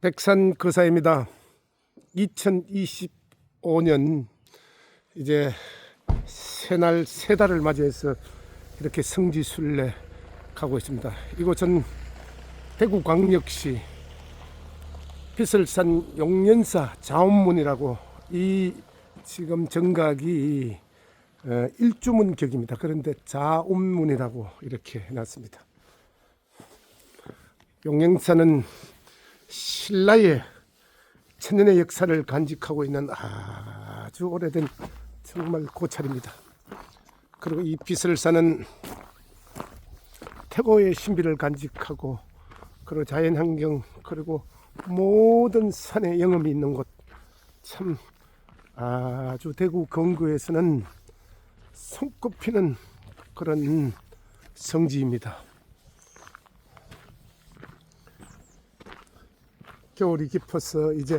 백산 거사입니다. 2025년 이제 새날 새 달을 맞이해서 이렇게 성지 순례 가고 있습니다. 이곳은 대구광역시 피설산 용연사 자원문이라고 이 지금 정각이 어, 일주문 격입니다. 그런데 자운문이라고 이렇게 해놨습니다. 용영사는 신라의 천년의 역사를 간직하고 있는 아주 오래된 정말 고찰입니다. 그리고 이 비설사는 태고의 신비를 간직하고 그리고 자연환경 그리고 모든 산의 영험이 있는 곳 참 아주 대구 건구에서는 손꼽히는 그런 성지입니다. 겨울이 깊어서 이제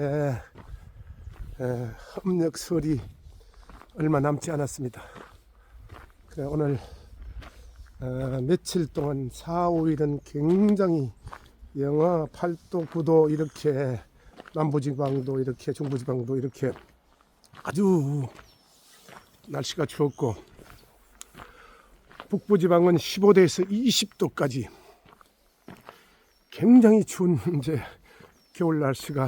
에, 음력설이 얼마 남지 않았습니다. 그래 오늘 어, 며칠 동안 4, 5일은 굉장히 영하 8도, 9도 이렇게 남부지방도 이렇게 중부지방도 이렇게 아주 날씨가 추웠고 북부지방은 15도에서 20도까지 굉장히 추운 이제 겨울 날씨가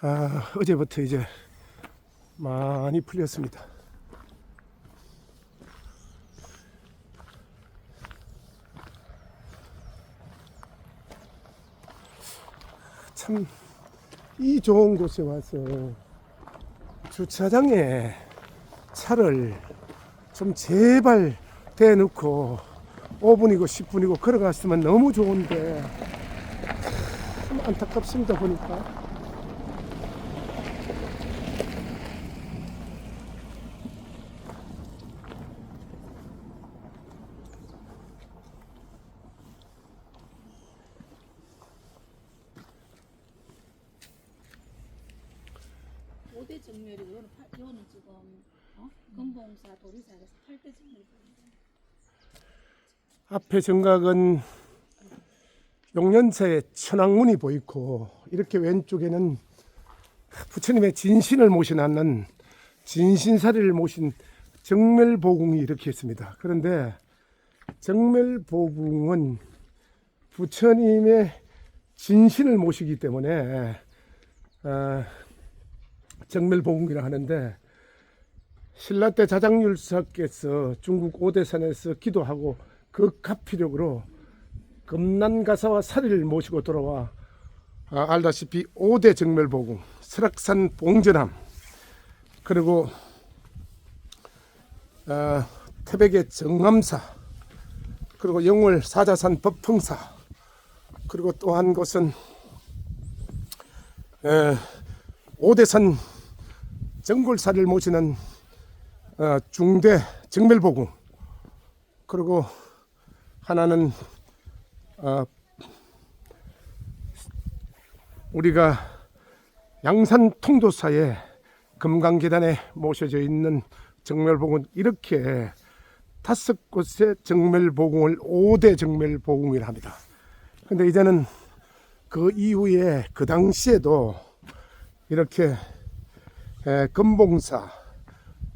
아, 어제부터 이제 많이 풀렸습니다. 참 이 좋은 곳에 와서 주차장에 차를 좀 제발 대놓고 5분이고 10분이고 걸어갔으면 너무 좋은데 참 안타깝습니다 보니까 오대 정멸이고 이거는, 팔- 이거는 지금 어? 금봉사 도리사에서 8대 정멸입니다. 앞에 정각은 용년사의 천왕문이 보이고 이렇게 왼쪽에는 부처님의 진신을 모셔놨는 진신사리를 모신 정멸보궁이 이렇게 있습니다. 그런데 정멸보궁은 부처님의 진신을 모시기 때문에 어, 정멸보궁이라 하는데 신라 때 자장율사께서 중국 오대산에서 기도하고 그 갑피력으로 금난가사와 사리를 모시고 돌아와 아, 알다시피 오대 정멸보궁, 설악산 봉전함 그리고 아, 태백의 정암사 그리고 영월 사자산 법흥사 그리고 또 한 곳은 에, 오대산 정골사를 모시는 어, 중대 정멸보궁 그리고 하나는 어, 우리가 양산 통도사의 금강계단에 모셔져 있는 정멸보궁 이렇게 다섯 곳의 정멸보궁을 5대 정멸보궁이라 합니다. 근데 이제는 그 이후에 그 당시에도 이렇게 에, 금봉사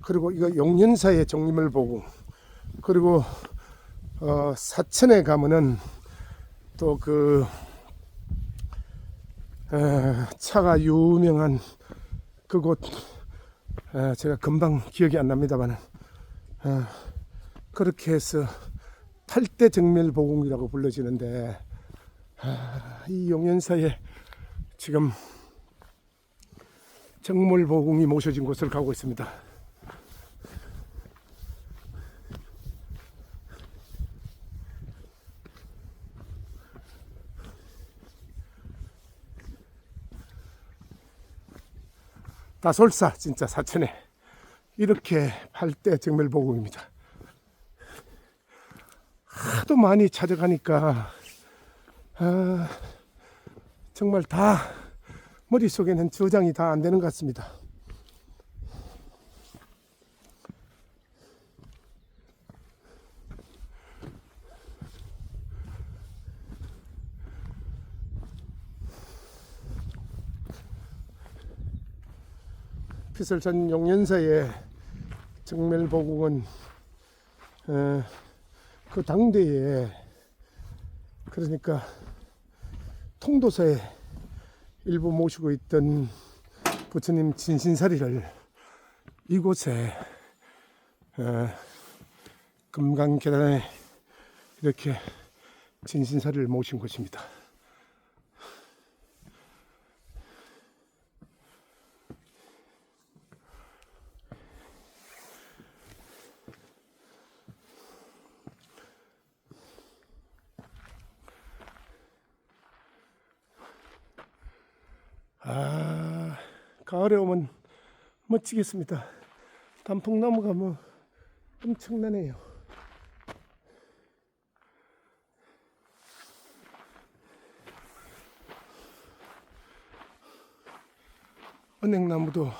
그리고 이거 용년사의 정멸보궁 그리고 어, 사천에 가면은 또그 차가 유명한 그곳 에, 제가 금방 기억이 안 납니다만 어, 그렇게 해서 8대 정멸보궁이라고 불러지는데 아, 이 용연사에 지금 정물보궁이 모셔진 곳을 가고 있습니다. 다솔사 진짜 사천에 이렇게 8대 정멸보궁입니다. 하도 많이 찾아가니까 아, 정말 다 머릿속에는 저장이 다 안 되는 것 같습니다. 피설산 용연사의 정멜보궁은 어, 그 당대에 그러니까 통도사에 일부 모시고 있던 부처님 진신사리를 이곳에 어, 금강 계단에 이렇게 진신사리를 모신 곳입니다. 오면 멋지겠습니다. 단풍나무가 뭐 엄청나네요. 은행나무도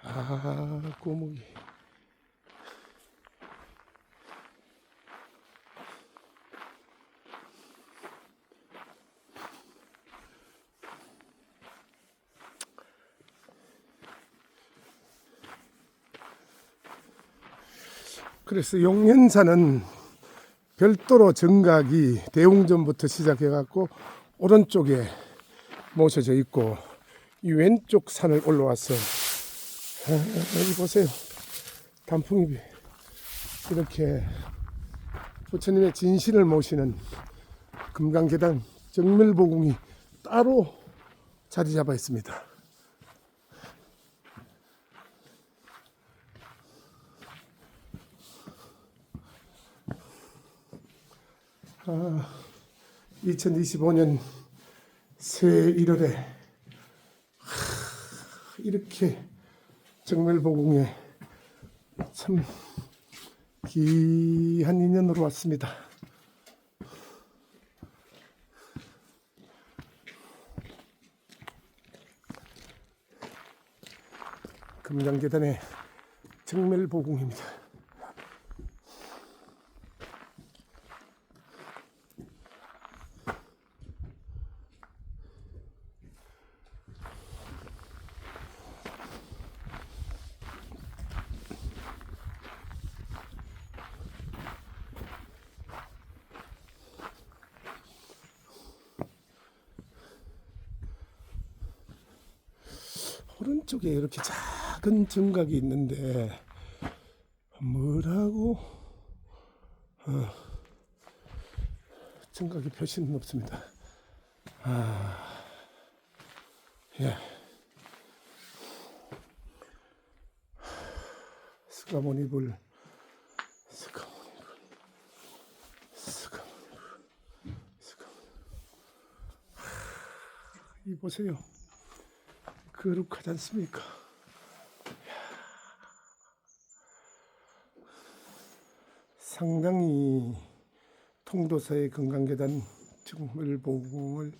아 고목이 그래서 용현사는 별도로 정각이 대웅전부터 시작해 갖고 오른쪽에 모셔져 있고 이 왼쪽 산을 올라와서 아, 여기 보세요 단풍잎이 이렇게 부처님의 진신을 모시는 금강계단 정멸보궁이 따로 자리 잡아 있습니다. 아, 2025년 새해 1월에 이렇게 정멸보궁에 참 귀한 인연으로 왔습니다. 금강계단의 정멸보궁입니다. 오른쪽에 이렇게 작은 정각이 있는데 뭐라고 어, 정각의 표시는 없습니다. 아, 예. 스가모니불, 스가모니불, 스가모니불, 스가모니불. 이 보세요. 거룩하지 않습니까? 상당히 통도사의 건강계단 정물보궁을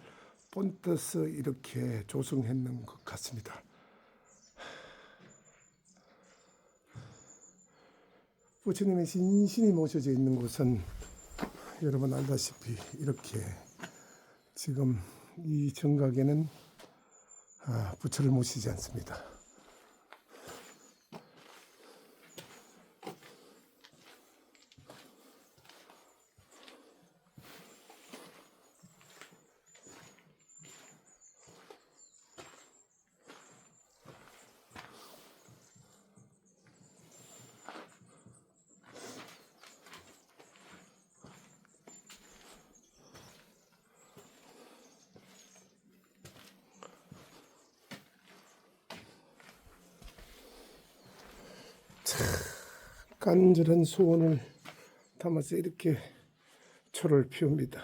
본떠서 이렇게 조성했는 것 같습니다. 부처님의 신신이 모셔져 있는 곳은 여러분 알다시피 이렇게 지금 이 정각에는 아, 부처를 모시지 않습니다. 간절한 소원을 담아서 이렇게 초를 피웁니다.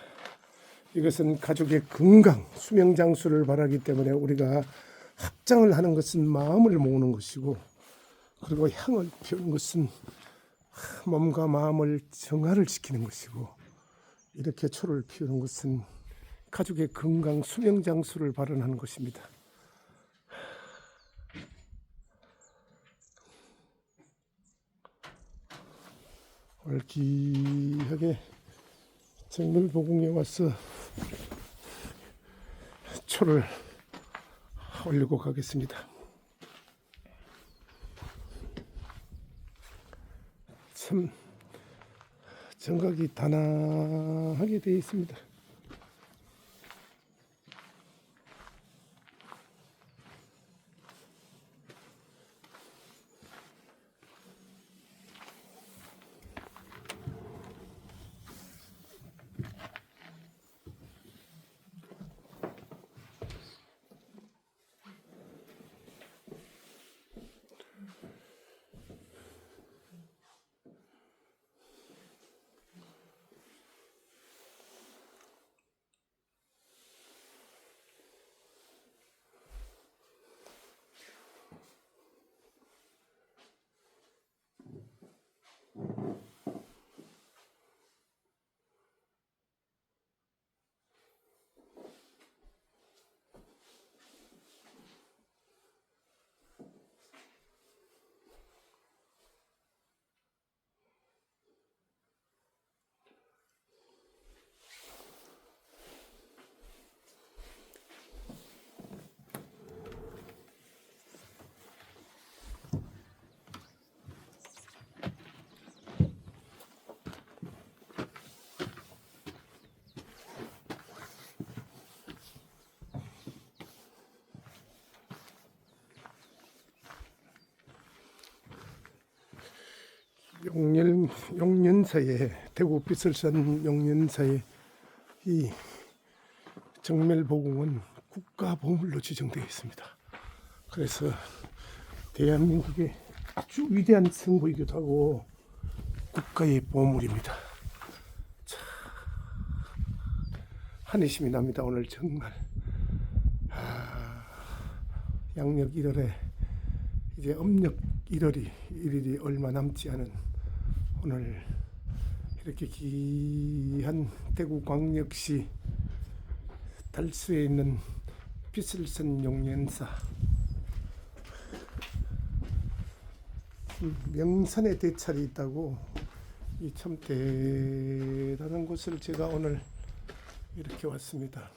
이것은 가족의 건강, 수명 장수를 바라기 때문에 우리가 합장을 하는 것은 마음을 모으는 것이고, 그리고 향을 피우는 것은 몸과 마음을 정화를 시키는 것이고, 이렇게 초를 피우는 것은 가족의 건강, 수명 장수를 발언하는 것입니다. 오늘 귀하게 생물보궁에 와서 초를 올리고 가겠습니다. 참 정각이 단아하게 되어 있습니다. 용년 용년사에 대구 비설산 용년사에 이 정멸보궁은 국가 보물로 지정되어 있습니다. 그래서 대한민국의 아주 위대한 성부이기도 하고 국가의 보물입니다. 자, 한의심이 납니다. 오늘 정말 아, 양력 1월에 이제 음력 1월이 1일이 얼마 남지 않은 오늘 이렇게 귀한 대구 광역시 달수에 있는 비슬선 용연사 음, 명산에 대찰이 있다고 이 참 대단한 곳을 제가 오늘 이렇게 왔습니다.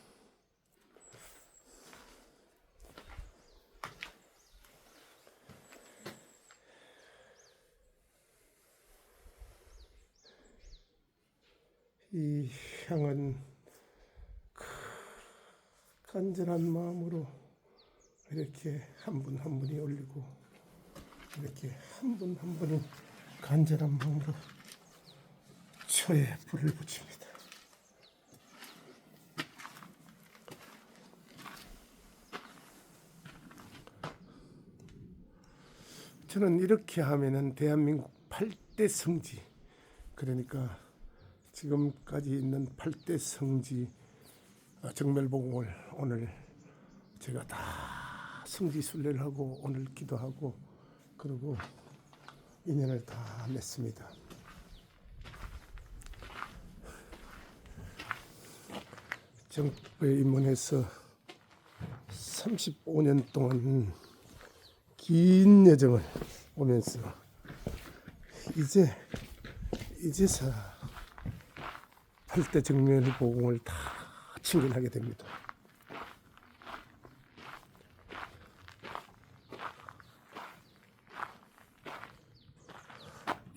이 향은 크- 간절한 마음으로 이렇게 한 분한 분이 올리고 이렇게 한 분한 분이 간절한 마음으로 처에 불을 붙입니다. 저는 이렇게 하면은 대한민국 8대 성지 그러니까 지금까지 있는 8대 성지 어, 정멸봉을 오늘 제가 다 성지 순례를 하고 오늘 기도하고 그리고 인연을 다 맺습니다. 정부에 입문해서 35년 동안 긴 여정을 오면서 이제 이제서 8대 정면 보공을 다 친근하게 됩니다.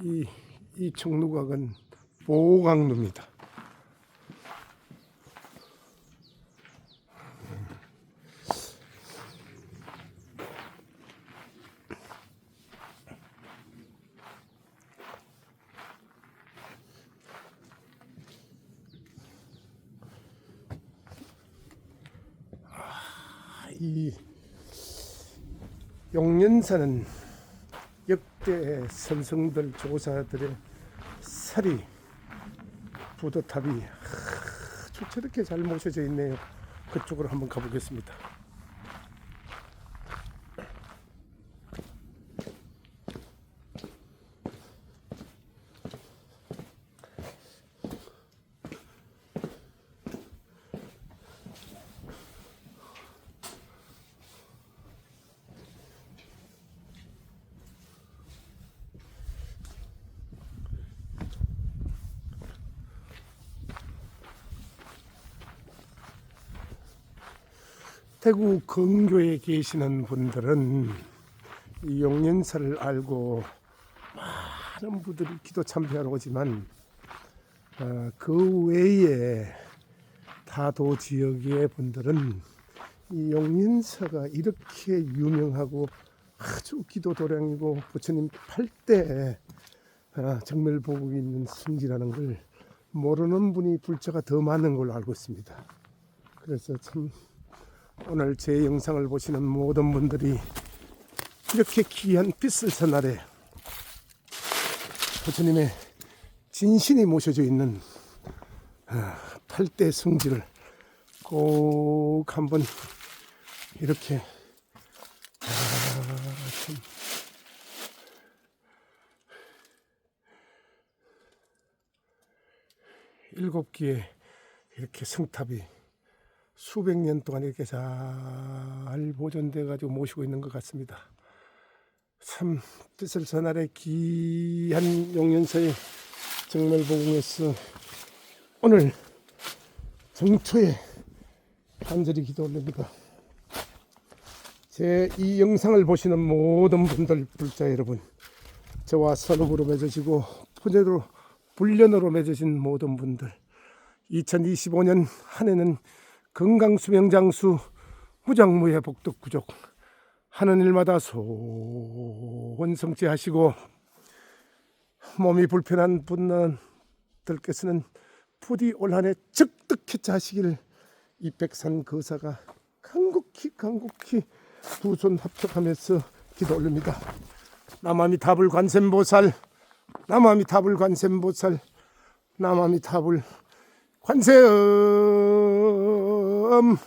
이, 이 청루각은 보강루입니다. 이 용년사는 역대 선성들 조사들의 살이 부도탑이 아주 저렇게 잘 모셔져 있네요. 그쪽으로 한번 가보겠습니다. 태국 근교에 계시는 분들은 이 용연사를 알고 많은 분들이 기도 참배하러 오지만 어, 그 외에 다도 지역의 분들은 이 용인서가 이렇게 유명하고 아주 기도 도량이고 부처님 팔때 아, 정말 보고 있는 성지라는 걸 모르는 분이 불자가 더 많은 걸로 알고 있습니다. 그래서 참 오늘 제 영상을 보시는 모든 분들이 이렇게 귀한 빛을 날에 부처님의 진신이 모셔져 있는 아, 팔대 성지를 꼭 한번 이렇게 아, 참. 일곱 개의 이렇게 성탑이 수백 년 동안 이렇게 잘 보존돼 가지고 모시고 있는 것 같습니다. 참 뜻을 전하래 귀한 용연서의 정말 보궁에서 오늘 정초에 간절히 기도 올립니다. 제 이 영상을 보시는 모든 분들 불자 여러분 저와 선업으로 맺어지고 포제로 불련으로 맺어진 모든 분들 2025년 한 해는 건강수명장수 무장무예 복덕구족 하는 일마다 소원성취하시고 몸이 불편한 분들께서는 부디 올 한해 적득해차 하시기를 이 백산 거사가 간곡히 간곡히 두 손 합격하면서 기도 올립니다. 남아미 답을 관세음보살 남아미 답을 관세음보살 남아미 답을 관세음 삼포살.